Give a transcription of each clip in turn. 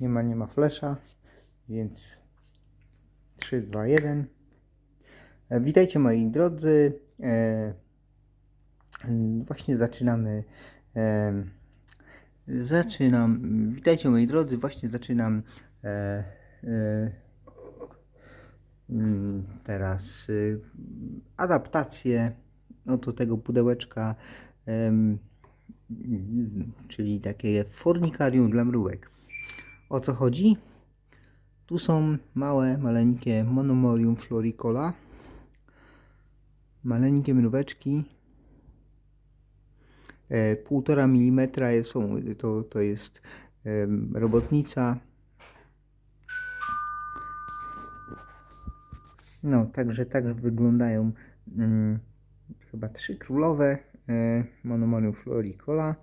Nie ma, nie ma flesza, więc 3, 2, 1. E, Witajcie moi drodzy. E, mm, właśnie zaczynamy. E, zaczynam. Witajcie moi drodzy. Właśnie zaczynam. E, e, mm, teraz y, adaptację do tego pudełeczka, mm, czyli takie fornikarium dla mrówek. O co chodzi? Tu są małe, maleńkie monomorium floricola. Maleńkie mróweczki. E, Półtora milimetra są, to, to jest em, robotnica. No, także tak wyglądają mm, chyba trzy królowe e, monomorium floricola.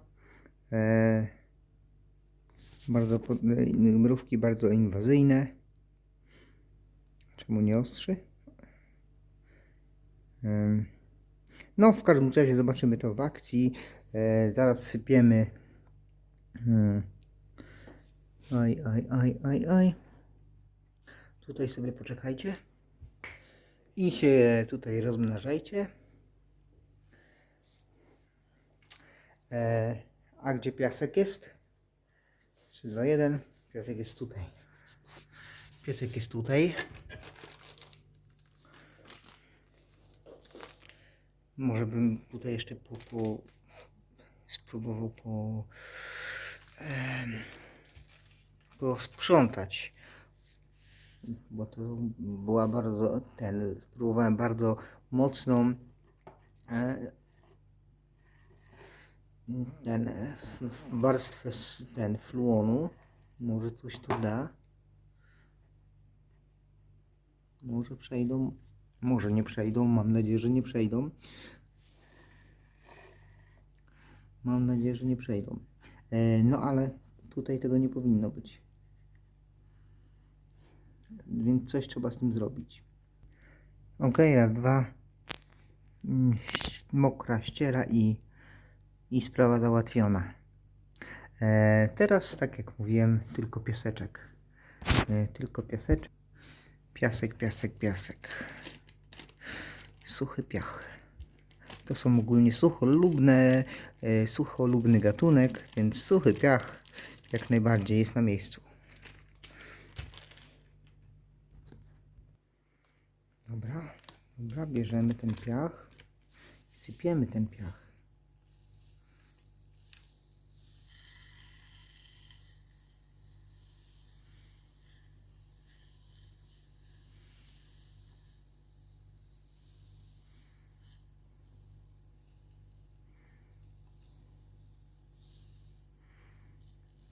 E, bardzo mrówki bardzo inwazyjne. Czemu nie ostrzy? No, w każdym razie zobaczymy to w akcji. E, zaraz sypiemy. Hmm. Aj, aj, aj, aj, aj. Tutaj sobie poczekajcie. I się tutaj rozmnażajcie. E, a gdzie piasek jest? 3, 2, 1. Piasek jest tutaj. Piesek jest tutaj. Może bym tutaj jeszcze po, po spróbował po em, posprzątać. Bo to była bardzo ten, spróbowałem bardzo mocną e, ten e, warstwę s- ten fluonu. Może coś tu da. Może przejdą. Może nie przejdą. Mam nadzieję, że nie przejdą. Mam nadzieję, że nie przejdą. E, no ale tutaj tego nie powinno być. Więc coś trzeba z tym zrobić. Ok, raz, dwa. Mm, Mokra ściera i, i sprawa załatwiona. E, teraz, tak jak mówiłem, tylko piaseczek. E, tylko piaseczek. Piasek, piasek, piasek. Suchy piach. To są ogólnie sucholubne, e, sucholubny gatunek, więc suchy piach jak najbardziej jest na miejscu. Dobra, dobra, bierzemy ten piach, sypiemy ten piach.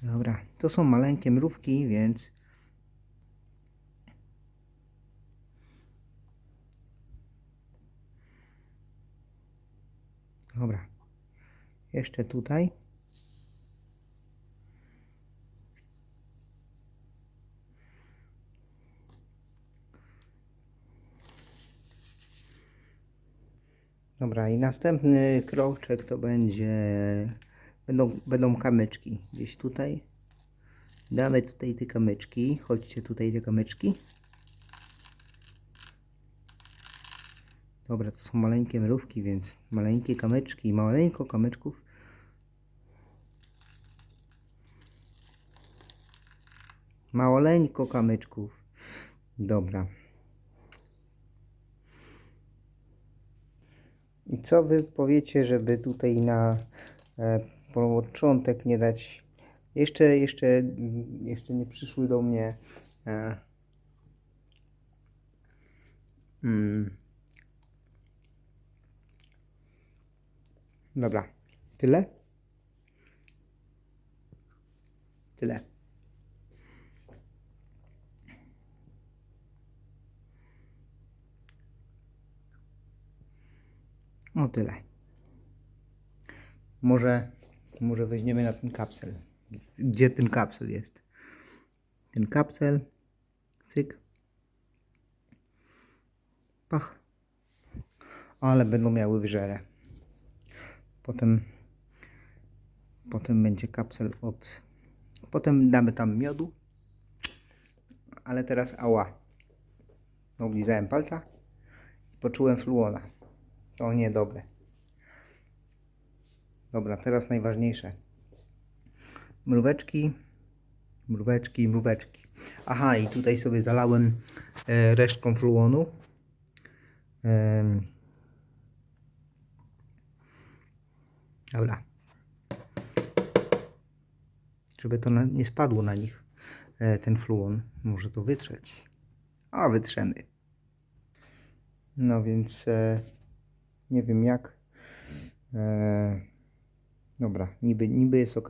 Dobra, to są maleńkie mrówki, więc Dobra. Jeszcze tutaj. Dobra, i następny kroczek to będzie. Będą, będą kamyczki. Gdzieś tutaj. Damy tutaj te kamyczki. Chodźcie tutaj te kamyczki. Dobra, to są maleńkie mrówki, więc maleńkie kamyczki, maleńko kamyczków. Małoleńko kamyczków. Dobra. I co wy powiecie, żeby tutaj na e, początek nie dać. Jeszcze, jeszcze, jeszcze nie przyszły do mnie. E, mm, Dobra. Tyle? Tyle. O tyle. Może, może weźmiemy na ten kapsel. Gdzie ten kapsel jest? Ten kapsel. Cyk. Pach. Ale będą miały wyżerę. Potem, potem będzie kapsel od. Potem damy tam miodu. ale teraz ała. Oblizałem palca i poczułem fluona. To niedobre. Dobra, teraz najważniejsze. Mróweczki, mróweczki, mróweczki. Aha, i tutaj sobie zalałem e, resztką fluonu. Em, dobra. Żeby to na, nie spadło na nich e, ten fluon. Muszę to wytrzeć. A, wytrzemy. No więc e, nie wiem jak. E, dobra, niby, niby jest ok.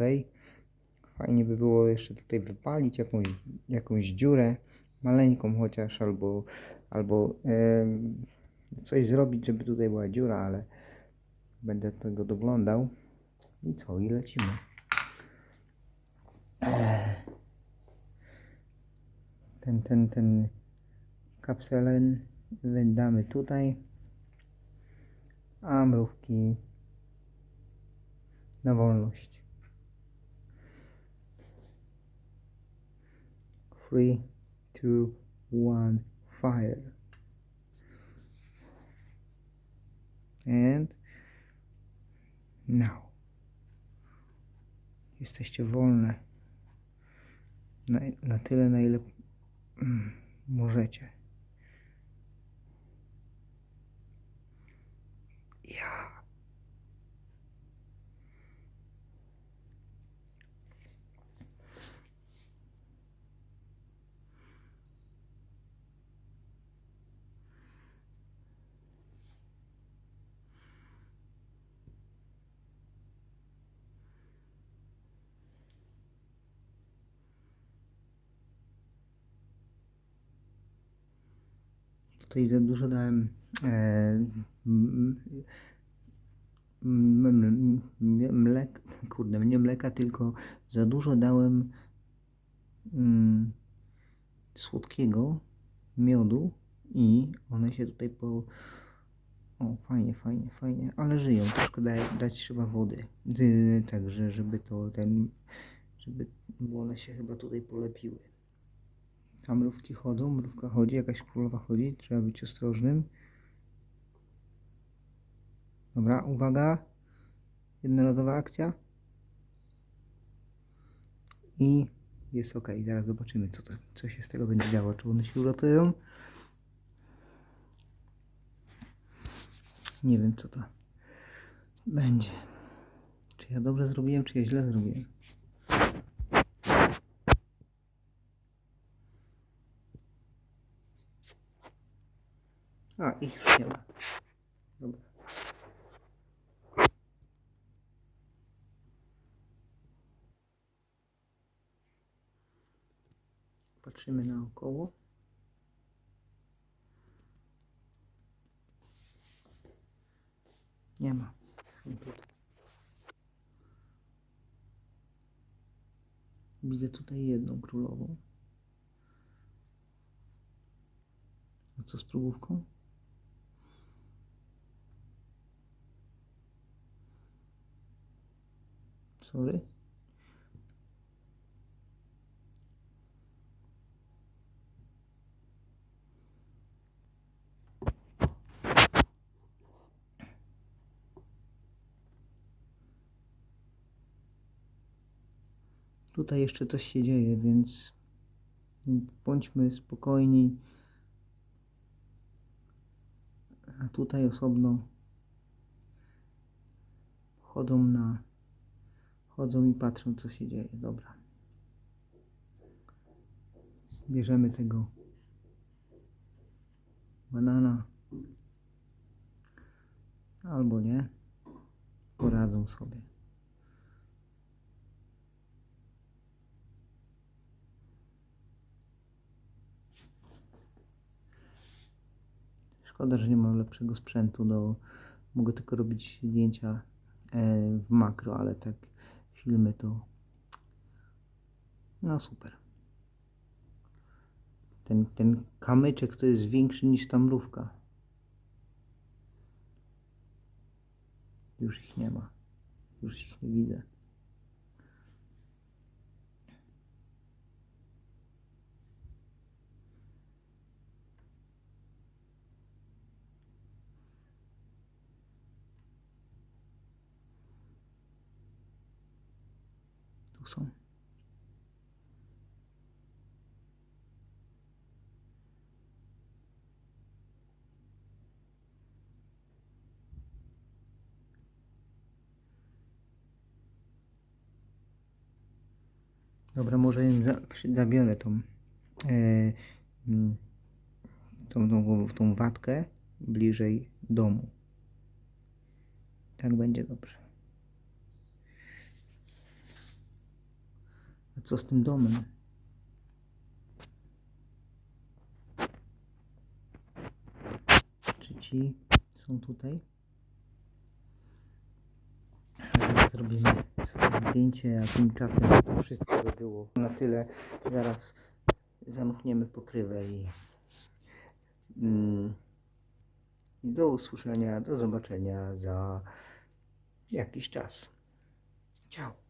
Fajnie by było jeszcze tutaj wypalić jakąś, jakąś dziurę, maleńką chociaż, albo, albo em, coś zrobić, żeby tutaj była dziura, ale będę tego doglądał. I co? I lecimy. Ten, ten, ten kapselen wydamy tutaj, a mrówki na wolność. Three, two, one, fire. And now. Jesteście wolne na, na tyle, na ile mm, możecie. Ja. Tutaj za dużo dałem e, mlek, kurde, nie mleka, tylko za dużo dałem mm, słodkiego miodu i one się tutaj po... O, fajnie, fajnie, fajnie, ale żyją, troszkę dać, dać trzeba wody, także żeby to ten, żeby, bo one się chyba tutaj polepiły. A mrówki chodzą, mrówka chodzi, jakaś królowa chodzi, trzeba być ostrożnym. Dobra, uwaga. Jednorazowa akcja. I jest ok. Zaraz zobaczymy, co, to, co się z tego będzie działo. Czy one się uratują? Nie wiem, co to będzie. Czy ja dobrze zrobiłem, czy ja źle zrobiłem? A, już nie ma. Dobra. Patrzymy naokoło. Nie ma. Widzę tutaj jedną królową. A co z próbówką? Sorry. Tutaj jeszcze coś się dzieje, więc bądźmy spokojni. A tutaj osobno chodzą na chodzą i patrzą co się dzieje. Dobra. Bierzemy tego banana albo nie. Poradzą sobie. Szkoda, że nie mam lepszego sprzętu do... Mogę tylko robić zdjęcia e, w makro, ale tak filmy to... No super. Ten, ten kamyczek to jest większy niż ta mrówka. Już ich nie ma. Już ich nie widzę. tu są. Dobra, może im zabiorę tą, mm, tą, tą, tą watkę bliżej domu. Tak będzie dobrze. A co z tym domem? Czy ci są tutaj? Zrobimy sobie zdjęcie, a tymczasem to wszystko by było na tyle. Zaraz zamkniemy pokrywę i, mm, i do usłyszenia, do zobaczenia za jakiś czas. Ciao.